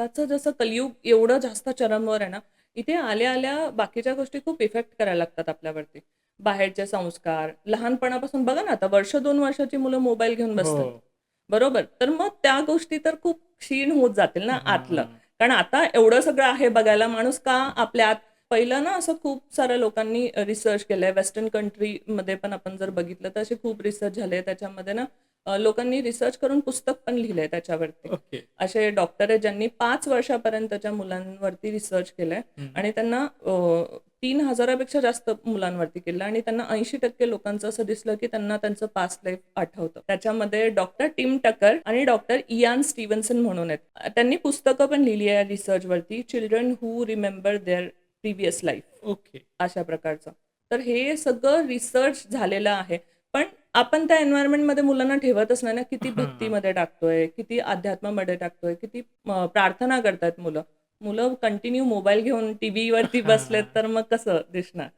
आताचं जसं कलियुग एवढं जास्त चरमवर आहे ना इथे आल्या आल्या बाकीच्या गोष्टी खूप इफेक्ट करायला लागतात आपल्यावरती. बाहेरचे संस्कार लहानपणापासून बघा ना आता वर्ष दोन वर्षाची मुलं मोबाईल घेऊन बसतात. हो. बरोबर? तर मग त्या गोष्टी तर खूप क्षीण होत जातील ना. आतलं. कारण आता एवढं सगळं आहे बघायला माणूस का आपल्या आत पहिलं ना असं खूप साऱ्या लोकांनी रिसर्च केलंय. वेस्टर्न कंट्रीमध्ये पण आपण जर बघितलं तर असे खूप रिसर्च झाले. त्याच्यामध्ये ना लोकांनी रिसर्च करून पुस्तक पण लिहिलंय त्याच्यावरती. असे डॉक्टर आहेत ज्यांनी पाच वर्षापर्यंतच्या मुलांवरती रिसर्च केलंय. आणि त्यांना तीन हजारापेक्षा जास्त मुलांवरती केलं आणि त्यांना ऐंशी टक्के लोकांचं असं दिसलं की त्यांना त्यांचं पास्ट लाईफ आठवतं. त्याच्यामध्ये डॉक्टर टिम टकर आणि डॉक्टर इयान स्टीव्हन्सन म्हणून आहेत. त्यांनी पुस्तकं पण लिहिली आहे रिसर्चवरती children who remember their previous life okay. अशा प्रकारचं. तर हे सगळं रिसर्च झालेलं आहे. पण आपण त्या एन्व्हायरमेंटमध्ये मुलांना ठेवतच नाही ना किती. भक्तीमध्ये टाकतोय किती अध्यात्मामध्ये टाकतोय किती प्रार्थना करतायत मुलं मुलं कंटिन्यू मोबाईल घेऊन टीव्हीवरती. बसलेत तर मग कसं दिसणार